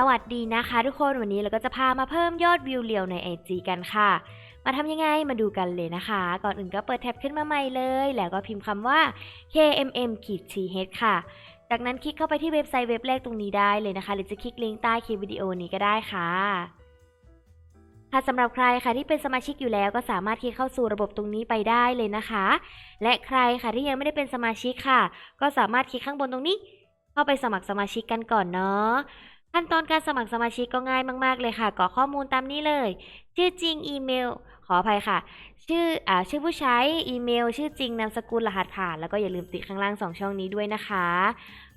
สวัสดีนะคะทุกคนวันนี้เราก็จะพามาเพิ่มยอดวิวเรียวใน IG กันค่ะ มาทำยังไงมาดูกันเลยนะคะ ก่อนอื่นก็เปิดแท็บขึ้นมาใหม่เลย แล้วก็พิมพ์คำว่า kmm th ค่ะ จากนั้นคลิกเข้าไปที่เว็บไซต์เว็บแรกตรงนี้ได้เลยนะคะ หรือจะคลิกลิงก์ใต้คลิปวิดีโอนี้ก็ได้ค่ะค่ะสำหรับใครค่ะที่เป็นสมาชิกอยู่แล้วก็สามารถคลิกเข้าสู่ระบบตรงนี้ไปได้เลยนะคะ และใครค่ะที่ยังไม่ได้เป็นสมาชิกค่ะ ก็สามารถคลิกข้างบนตรงนี้ เข้าไปสมัครสมาชิกกันก่อนเนาะ ขั้นตอนการสมัครสมาชิกก็ง่ายมากๆเลยค่ะกรอกข้อมูลตามนี้เลย ชื่อจริงอีเมล ขออภัยค่ะ ชื่ออ่าชื่อผู้ใช้อีเมล ชื่อจริงนามสกุลรหัสผ่าน แล้วก็อย่าลืมติดข้างล่างสองช่องนี้ด้วยนะคะ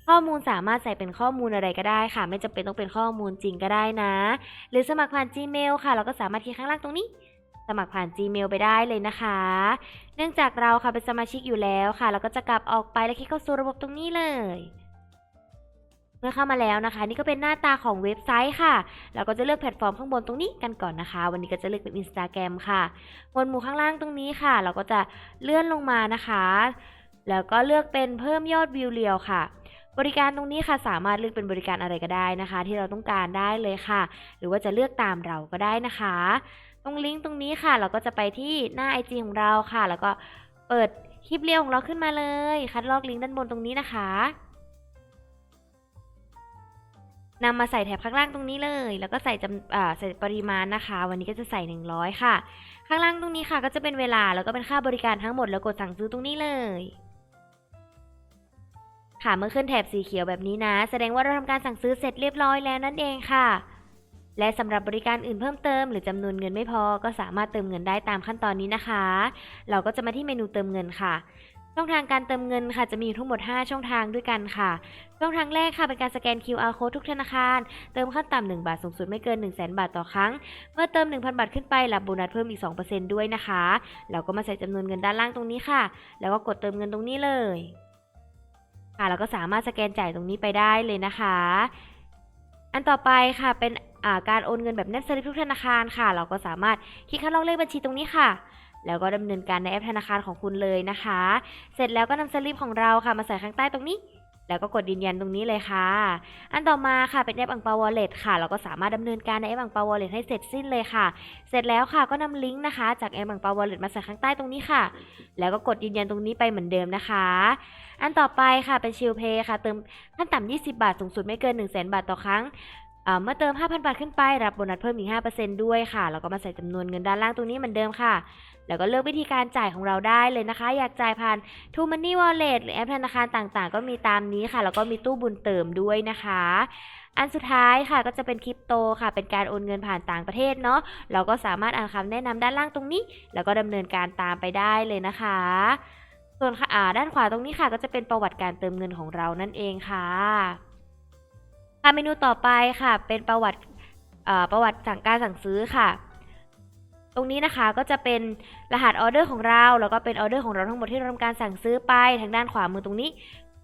ข้อมูลสามารถใส่เป็นข้อมูลอะไรก็ได้ค่ะ ไม่จำเป็นต้องเป็นข้อมูลจริงก็ได้นะ หรือสมัครผ่าน Gmail ค่ะ เราก็สามารถคลิกข้างล่างตรงนี้สมัครผ่าน Gmail ไปได้เลยนะคะ เนื่องจากเราค่ะเป็นสมาชิกอยู่แล้วค่ะ เราก็จะกลับออกไปแล้วคลิกเข้าสู่ระบบตรงนี้เลย เมื่อเข้ามาแล้วนะคะ นี่ก็เป็นหน้าตาของเว็บไซต์ค่ะ เราก็จะเลือกแพลตฟอร์มข้างบนตรงนี้กันก่อนนะคะ วันนี้ก็จะเลือกเป็น Instagram ค่ะบนหมู่ข้างล่างตรงนี้ค่ะ เราก็จะเลื่อนลงมานะคะ แล้วก็เลือกเป็นเพิ่มยอดวิวเรียวค่ะ บริการตรงนี้ค่ะสามารถเลือกเป็นบริการอะไรก็ได้นะคะ ที่เราต้องการได้เลยค่ะ หรือว่าจะเลือกตามเราก็ได้นะคะ ตรงลิงก์ตรงนี้ค่ะ เราก็จะไปที่หน้า IG ของเราค่ะ แล้วก็เปิดคลิปเรียวของเราขึ้นมาเลย คัดลอกลิงก์ด้านบนตรงนี้นะคะ นำมาใส่แถบข้างล่างตรงนี้เลย แล้วก็ใส่จำอ่าใส่ปริมาณนะคะ วันนี้ก็จะใส่ 100 ค่ะ ข้างล่างตรงนี้ค่ะ ก็จะเป็นเวลาแล้วก็เป็นค่าบริการทั้งหมดแล้วกดสั่งซื้อตรงนี้เลยค่ะเมื่อขึ้นแถบสีเขียวแบบนี้นะ แสดงว่าเราทำการสั่งซื้อเสร็จเรียบร้อยแล้วนั่นเองค่ะ และสำหรับบริการอื่นเพิ่มเติม หรือจำนวนเงินไม่พอก็สามารถเติมเงินได้ตามขั้นตอนนี้นะคะ เราก็จะมาที่เมนูเติมเงินค่ะ ช่องทางการเติมเงินค่ะจะมีทั้งหมด 5 ช่องทางด้วยกันค่ะ ช่องทางแรกค่ะเป็นการสแกน QR code ทุกธนาคาร เติมขั้นต่ำ1บาทสูงสุดไม่เกิน 1 0 0 0 0แบาทต่อครั้ง เมื่อเติม 1,000 บาทขึ้นไปรับโบนัสเพิ่มอีก 2%ด้วยนะคะเราก็มาใส่จำนวนเงินด้านล่างตรงนี้ค่ะ แล้วก็กดเติมเงินตรงนี้เลย ค่ะเราก็สามารถสแกนจ่ายตรงนี้ไปได้เลยนะคะ อันต่อไปค่ะเป็นอ่าการโอนเงินแบบแนบสลิปทุกธนาคารค่ะ เราก็สามารถคลิกคัดลอกเลขบัญชีตรงนี้ค่ะ แล้วก็ดำเนินการในแอปธนาคารของคุณเลยนะคะ เสร็จแล้วก็นำสลิปของเราค่ะมาใส่ข้างใต้ตรงนี้แล้วก็กดยืนยันตรงนี้เลยค่ะ อันต่อมาค่ะเป็นแอปอังเปาวอลเล็ตค่ะ เราก็สามารถดำเนินการในแอปอังเปาวอลเล็ตให้เสร็จสิ้นเลยค่ะ เสร็จแล้วค่ะก็นำลิงก์นะคะ จากแอปอังเปาวอลเล็ตมาใส่ข้างใต้ตรงนี้ค่ะ แล้วก็กดยืนยันตรงนี้ไปเหมือนเดิมนะคะ อันต่อไปค่ะเป็นชิลเพย์ค่ะ เติมขั้นต่ำ20 บาท สูงสุดไม่เกิน 1 0 0 0 0 0 บาทต่อครั้งเมื่อเติม 5,000 บาทขึ้นไปรับโบนัสเพิ่มอีก 5%ด้วยค่ะ แล้วก็มาใส่จำนวนเงินด้านล่างตรงนี้เหมือนเดิมค่ะ แล้วก็เลือกวิธีการจ่ายของเราได้เลยนะคะ อยากจ่ายผ่าน t ู Money Wallet หรือแอปธนาคารต่างๆ ก็มีตามนี้ค่ะ แล้วก็มีตู้บุญเติมด้วยนะคะอันสุดท้ายค่ะก็จะเป็นคริปโตค่ะ เป็นการโอนเงินผ่านต่างประเทศเนาะเราก็สามารถอ่านคำแนะนำด้านล่างตรงนี้ แล้วก็ดำเนินการตามไปได้เลยนะคะ ส่วนค่ะอ่าด้านขวาตรงนี้ค่ะ ก็จะเป็นประวัติการเติมเงินของเรานั่นเองค่ะค่ะเมนูต่อไปค่ะ เป็นประวัติประวัติสั่งการสั่งซื้อค่ะ ตรงนี้นะคะก็จะเป็นรหัสออเดอร์ของเรา แล้วก็เป็นออเดอร์ของเราทั้งหมดที่เราทำการสั่งซื้อไปทางด้านขวามือตรงนี้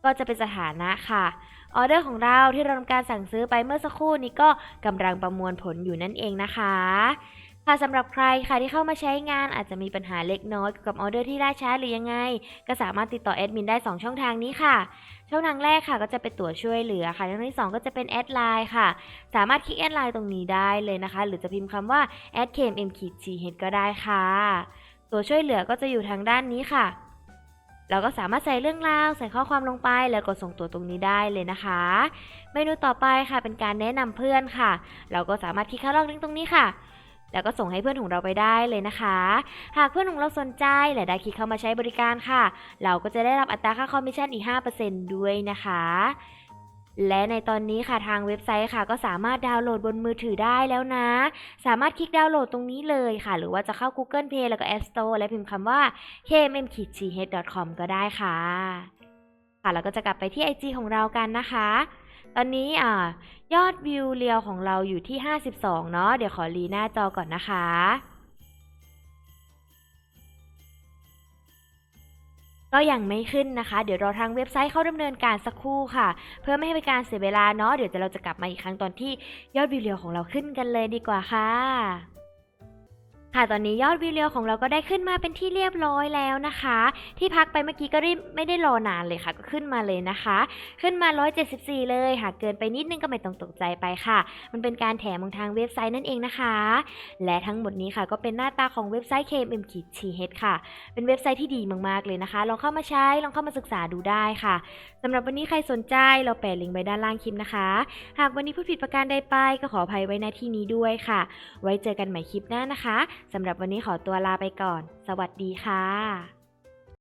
ก็จะเป็นสถานะค่ะออเดอร์ของเราที่เราทำการสั่งซื้อไปเมื่อสักครู่นี้ก็กำลังประมวลผลอยู่นั่นเองนะคะ ค่ะสำหรับใครค่ะที่เข้ามาใช้งานอาจจะมีปัญหาเล็กน้อยเกี่ยวกับออเดอร์ที่ล่าช้าหรือยังไง ก็สามารถติดต่อแอดมินได้ 2 ช่องทางนี้ค่ะ ช่องทางแรกค่ะก็จะเป็นตัวช่วยเหลือค่ะช่องที่ 2 ก็จะเป็นแอดไลน์ค่ะ สามารถคลิกแอดไลน์ตรงนี้ได้เลยนะคะ หรือจะพิมพ์คำว่า a d k m m k g h ก็ได้ค่ะ ตัวช่วยเหลือก็จะอยู่ทางด้านนี้ค่ะ เราก็สามารถใส่เรื่องราวใส่ข้อความลงไปแล้วกดส่งตัวตรงนี้ได้เลยนะคะ เมนูต่อไปค่ะเป็นการแนะนำเพื่อนค่ะ เราก็สามารถคลิกเข้าลอกลิงก์ตรงนี้ค่ะ แล้วก็ส่งให้เพื่อนของเราไปได้เลยนะคะ หากเพื่อนของเราสนใจและได้คลิกเข้ามาใช้บริการค่ะ เราก็จะได้รับอัตราค่าคอมมิชชั่นอีก 5%ด้วยนะคะ และในตอนนี้ค่ะทางเว็บไซต์ค่ะ ก็สามารถดาวน์โหลดบนมือถือได้แล้วนะ สามารถคลิกดาวน์โหลดตรงนี้เลยค่ะ หรือว่าจะเข้า Google Play แล้วก็ App Store และพิมพ์คำว่า kmm-ch.com ก็ได้ค่ะค่ะแล้วก็จะกลับไปที่ IG ของเรากันนะคะ ตอนนี้อ่ายอดวิวเรียวของเราอยู่ที่ 52 เนาะเดี๋ยวขอรีหน้าจอก่อนนะคะก็ยังไม่ขึ้นนะคะ เดี๋ยวรอทางเว็บไซต์เข้าดำเนินการสักครู่ค่ะ เพื่อไม่ให้เป็นการเสียเวลาเนาะเดี๋ยวเราจะกลับมาอีกครั้งตอนที่ยอดวิวเรียวของเราขึ้นกันเลยดีกว่าค่ะ ค่ะตอนนี้ยอดวิวเรียวของเราก็ได้ขึ้นมาเป็นที่เรียบร้อยแล้วนะคะ ที่พักไปเมื่อกี้ก็รีบไม่ได้รอนานเลยค่ะ ก็ขึ้นมาเลยนะคะ ขึ้นมา 174 เลยหากเกินไปนิดนึงก็ไม่ต้องตกใจไปค่ะ มันเป็นการแถมของทางเว็บไซต์นั่นเองนะคะ และทั้งหมดนี้ค่ะก็เป็นหน้าตาของเว็บไซต์ KMM t h ค่ะ เป็นเว็บไซต์ที่ดีมากๆเลยนะคะ ลองเข้ามาใช้ลองเข้ามาศึกษาดูได้ค่ะสำหรับวันนี้ใครสนใจเราแปะลิงก์ไว้ด้านล่างคลิปนะคะ หากวันนี้พูดผิดประการใดไปก็ขออภัยไว้ในที่นี้ด้วยค่ะ ไว้เจอกันใหม่คลิปหน้านะคะสำหรับวันนี้ขอตัวลาไปก่อน สวัสดีค่ะ